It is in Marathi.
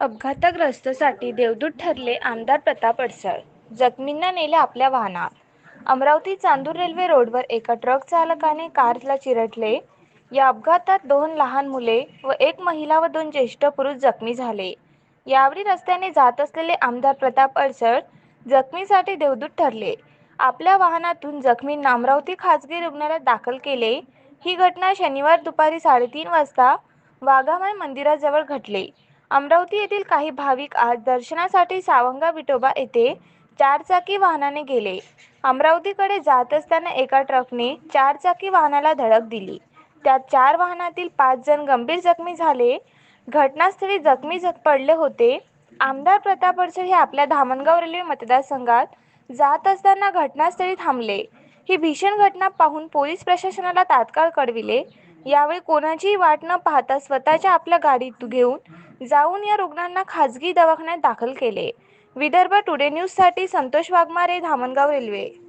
अपघातग्रस्तसाठी देवदूत ठरले आमदार प्रताप अडसळ जखमींना नेले आपल्या वाहनात. अमरावती चांदूर रेल्वे रोडवर एका ट्रक चालकाने कारला चिरटले या अपघातात दोन लहान मुले व एक महिला व दोन ज्येष्ठ पुरुष जखमी झाले. यावेळी रस्त्याने जात असलेले आमदार प्रताप अडसर जखमीसाठी देवदूत ठरले. आपल्या वाहनातून जखमींना अमरावती खाजगी रुग्णालयात दाखल केले. ही घटना शनिवार दुपारी साडेतीन वाजता वाघामाय मंदिराजवळ घडली. अमरावती येथील काही भाविक आज दर्शनासाठी सावंगा विठोबा येथे चारचाकी वाहनाने गेले. अमरावतीकडे जात असताना एका ट्रकने चारचाकी वाहनाला धडक दिली. त्यात चार वाहनातील पाच जण गंभीर जखमी झाले. घटनास्थळी जखमी पडले होते. आमदार प्रताप अडसर हे आपल्या धामणगाव रेल्वे मतदारसंघात जात असताना घटनास्थळी थांबले. ही भीषण घटना पाहून पोलीस प्रशासनाला तात्काळ कळविले. यावेळी कोणाचीही वाट न पाहता स्वतःच्या आपल्या गाडीत घेऊन जाऊन या रुग्णांना खाजगी दवाखान्यात दाखल केले. विदर्भ टुडे न्यूजसाठी संतोष वाघमारे धामणगाव रेल्वे.